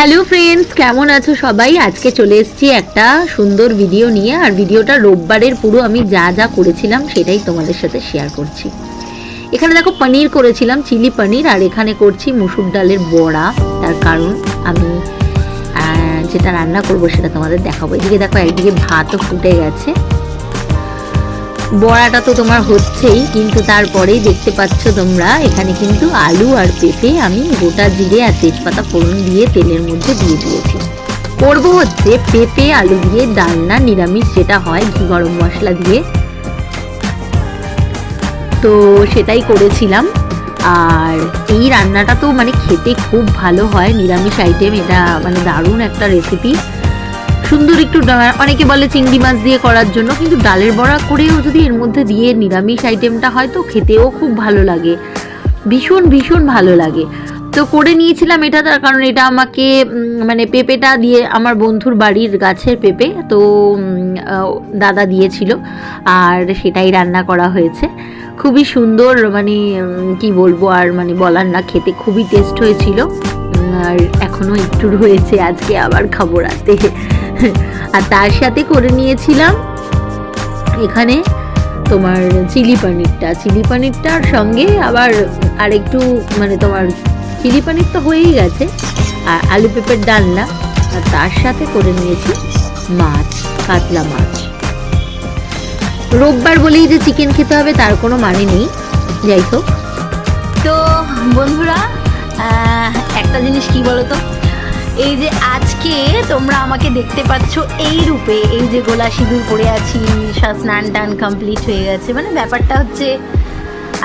Hello friends কেমন আছো সবাই? আজকে চলে এসেছি একটা সুন্দর ভিডিও নিয়ে, আর ভিডিওটা রোববারের পুরো আমি যা যা করেছিলাম সেটাই তোমাদের সাথে শেয়ার করছি। এখানে দেখো পনির করেছিলাম, চিলি পনির, আর এখানে করছি মুসুর ডালের বড়া। তার কারণ আমি যেটা রান্না করব সেটা তোমাদের দেখাবো। এদিকে দেখো একদিকে ভাতও ফুটে গেছে। বড়াটা তো তোমার হচ্ছেই, কিন্তু তারপরেই দেখতে পাচ্ছ তোমরা, এখানে কিন্তু আলু আর পেঁপে আমি গোটা জিরে আর তেজপাতা ফোড়ন দিয়ে তেলের মধ্যে দিয়ে দিয়েছি। করব হচ্ছে পেঁপে, আলু দিয়ে ডালনা, নিরামিষ যেটা হয়, ঘি গরম মশলা দিয়ে। তো সেটাই করেছিলাম। আর এই রান্নাটা তো মানে খেতে খুব ভালো হয়, নিরামিষ আইটেম এটা মানে দারুণ একটা রেসিপি সুন্দর একটু অনেকে বলে চিংড়ি মাছ দিয়ে করার জন্য, কিন্তু ডালের বড়া করেও যদি এর মধ্যে দিয়ে নিরামিষ আইটেমটা হয় তো খেতেও খুব ভালো লাগে। ভীষণ ভীষণ ভালো লাগে। তো করে নিয়েছিলাম এটা, তার কারণ এটা আমাকে মানে পেঁপেটা দিয়ে, আমার বন্ধুর বাড়ির গাছের পেঁপে, তো দাদা দিয়েছিল, আর সেটাই রান্না করা হয়েছে। খুবই সুন্দর মানে কি বলব, আর মানে বলার না, খেতে খুবই টেস্ট হয়েছিল। আর এখনও একটু রয়েছে, আজকে আবার খাব রাতে। আর তার সাথে করে নিয়েছিলাম এখানে তোমার চিলি পানিরটা। চিলি পানিরটার সঙ্গে আবার আরেকটু মানে তোমার চিলি পনির তো হয়েই গেছে, আর আলু পেঁপের ডালনা। আর তার সাথে করে নিয়েছি মাছ, কাতলা মাছ। রোববার বলেই যে চিকেন খেতে হবে, তার কোনো মানে নেই। যাই হোক। তো বন্ধুরা একটা জিনিস কি বলতো? এই যে আজকে তোমরা আমাকে দেখতে পাচ্ছ এই রূপে, এই যে গোলা সিঁদুর পরে আছি স্নান টান কমপ্লিট হয়ে গেছে। মানে ব্যাপারটা হচ্ছে,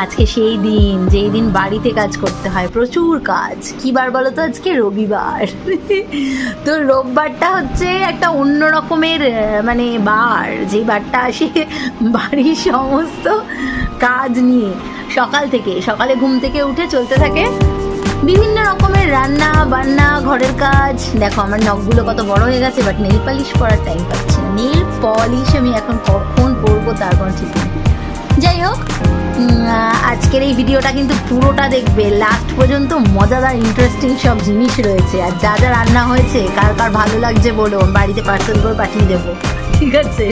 আজকে সেই দিন, যেই দিন বাড়িতে কাজ করতে হয়, প্রচুর কাজ। কি বার বলো তো আজকে? রবিবার। তো রোববারটা হচ্ছে একটা অন্য রকমের মানে বার, যে বারটা আসে বাড়ির সমস্ত কাজ নিয়ে। সকাল থেকে, সকালে ঘুম থেকে উঠে চলতে থাকে বিভিন্ন রকমের রান্না, বান্না, ঘরের কাজ। দেখো, আমার নখগুলো কত বড় হয়ে গেছে বাট নেল পালিশ করার টাইম পাচ্ছি নেল পলিশ আমি এখন কখন পরবো তার কোনো ঠিক নেই। যাই হোক আজকের এই ভিডিওটা কিন্তু পুরোটা দেখবে। লাস্ট পর্যন্ত মজাদার ইন্টারেস্টিং সব জিনিস রয়েছে। আর যা যা রান্না হয়েছে, কার কার ভালো লাগছে বলো বাড়িতে পার্সেল করে পাঠিয়ে দেবো। ঠিক আছে?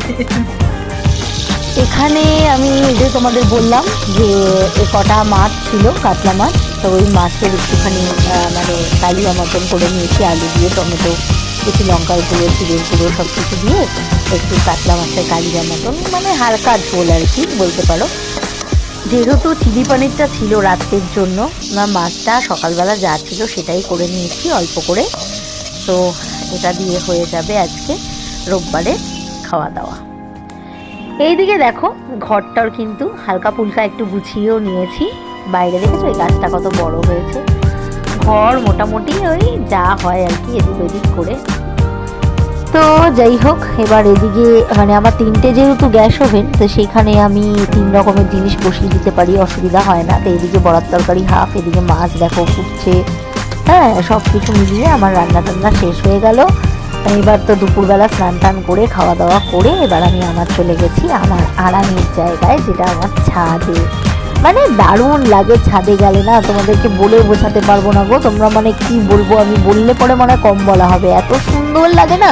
এখানে আমি যে তোমাদের বললাম যে কটা মাছ ছিল, কাতলা মাছ, তো ওই মাছের একটুখানি মানে কালিয়া মতন করে নিয়েছি, আলু দিয়ে, টমেটো, কিছু লঙ্কার গুঁড়ো চিড়ের গুঁড়ো সব কিছু দিয়ে একটু কাতলা মাছের কালিয়া মতন মানে হালকা ঝোল আর কি বলতে পারো। যেহেতু চিলি পনিরটা ছিল রাত্রের জন্য, না মাছটা সকালবেলা যা ছিল সেটাই করে নিয়েছি, অল্প করে। তো এটা দিয়ে হয়ে যাবে আজকে রোববারে খাওয়া দাওয়া। এইদিকে দেখো, ঘরটার কিন্তু হালকা ফুলকা একটু গুছিয়েও নিয়েছি। বাইরে দেখেছ? এই গাছটা কত বড় হয়েছে। ঘর মোটামুটি ওই যা হয় আর কি, এদিক ওদিক করে। তো যাই হোক, এবার এদিকে মানে আমার তিনটে যেহেতু গ্যাস ওভেন, তো সেখানে আমি তিন রকমের জিনিস বসিয়ে দিতে পারি, অসুবিধা হয় না। তো এদিকে বড়ার তরকারি হাফ, এদিকে মাছ দেখো ফুটছে। হ্যাঁ সব কিছু মিলিয়ে আমার রান্না টান্না শেষ হয়ে গেল। এবার তো দুপুরবেলা স্নান টান করে, খাওয়া দাওয়া করে এবার আমি আমার চলে গেছি আমার আরামের জায়গায়, যেটা আমার ছাদে। মানে দারুণ লাগে ছাদে গেলে না, তোমাদেরকে বলে বোঝাতে পারব না গো। তোমরা মানে কি বলব, আমি বললে পরে মানে কম বলা হবে। এত সুন্দর লাগে না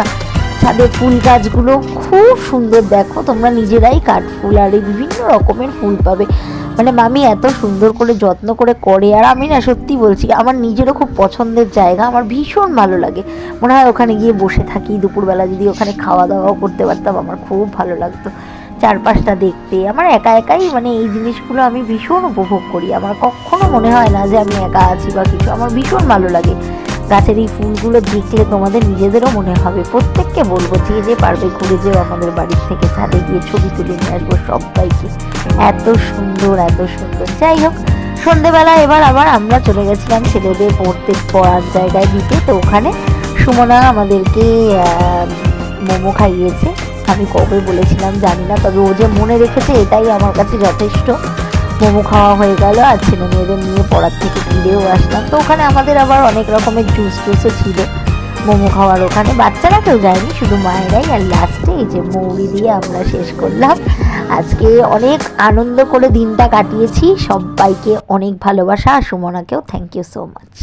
ছাদে ফুল গাছগুলো খুব সুন্দর। দেখো, তোমরা নিজেরাই কাঠ ফুল আর এই বিভিন্ন রকমের ফুল পাবে। মানে মামি এত সুন্দর করে যত্ন করে করে, আর আমি না সত্যি বলছি, আমার নিজেরও খুব পছন্দের জায়গা, আমার ভীষণ ভালো লাগে। মনে হয় ওখানে গিয়ে বসে থাকি, দুপুরবেলা যদি ওখানে খাওয়া দাওয়াও করতে পারতাম, আমার খুব ভালো লাগতো। চারপাশটা দেখতে, আমার একা একাই মানে এই জিনিসগুলো আমি ভীষণ উপভোগ করি। আমার কখনো মনে হয় না যে আমি একা আছি বা কিছু, আমার ভীষণ ভালো লাগে। গাছের এই ফুলগুলো দেখলে তোমাদের নিজেদেরও মনে হবে, প্রত্যেককে বলব যে যে পারবে ঘুরে যেও আমাদের বাড়ির থেকে, ছাদে গিয়ে ছবি তুলে নিয়ে আসব সবাইকে। এত সুন্দর এত সুন্দর। যাই হোক, সন্ধেবেলা এবার আবার আমরা চলে গেছিলাম ছেলেদের পড়তে পড়ার জায়গায় দিতে, তো ওখানে সুমনা আমাদেরকে মোমো খাইয়েছে। আমি কবে বলেছিলাম জানি না, তবে ও যে মনে রেখেছে, এটাই আমার কাছে যথেষ্ট। মোমো খাওয়া হয়ে গেল, আর ছেলে মেয়েদের নিয়ে পড়ার থেকে ফিরেও আসলাম। তো ওখানে আমাদের আবার অনেক রকমের জুস টুসও ছিল মোমো খাওয়ার ওখানে। বাচ্চারা কেউ যায়নি, শুধু মায়েরাই। আর লাস্টে এই যে মৌরি দিয়ে আমরা শেষ করলাম। আজকে অনেক আনন্দ করে দিনটা কাটিয়েছি। সবাইকে অনেক ভালোবাসা। আর সুমনাকেও থ্যাংক ইউ সো মাচ